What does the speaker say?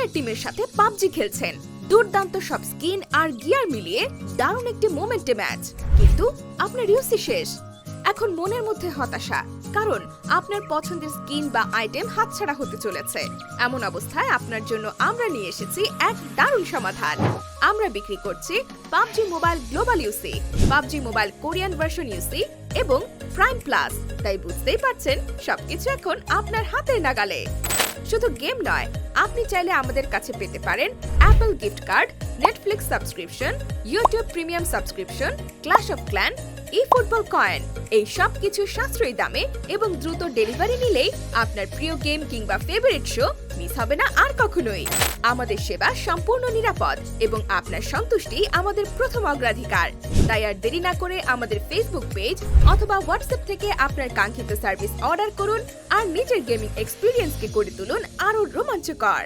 Partner টিমের সাথে PUBG খেলছেন। দুর্দান্ত সব স্কিন আর গিয়ার মিলিয়ে দারুণ একটি মোমেন্টে ম্যাচ কিন্তু আপনার ইউসি শেষ। এখন মনের মধ্যে হতাশা, কারণ আপনার পছন্দের স্কিন বা আইটেম হাতছাড়া হতে চলেছে। এমন অবস্থায় আপনার জন্য আমরা নিয়ে এসেছি এক দারুণ সমাধান। আমরা বিক্রি করছি PUBG mobile global UC, PUBG mobile Korean version UC এবং প্রাইম প্লাস। তাই বুঝতেই পারছেন, সবকিছু এখন আপনার হাতের নাগালে। শুধু গেম নয়, আপনি চাইলে আমাদের কাছে পেতে পারেন Apple gift card Netflix subscription YouTube premium subscription clash of clan e football coin এই সব কিছু সাশ্রয়ী দামে এবং দ্রুত ডেলিভারি নিলেই আপনার প্রিয় গেম কিংবা ফেভারিট শো মিস হবে না আর কখনোই। আমাদের সেবা সম্পূর্ণ নিরাপদ এবং আপনার সন্তুষ্টি আমাদের প্রথম অগ্রাধিকার। তাই আর দেরি না করে আমাদের ফেসবুক পেজ অথবা হোয়াটসঅ্যাপ থেকে আপনার কাঙ্ক্ষিত সার্ভিস অর্ডার করুন আর নিজের গেমিং এক্সপিরিয়েন্সকে করে তুলুন আরও রোমাঞ্চকর।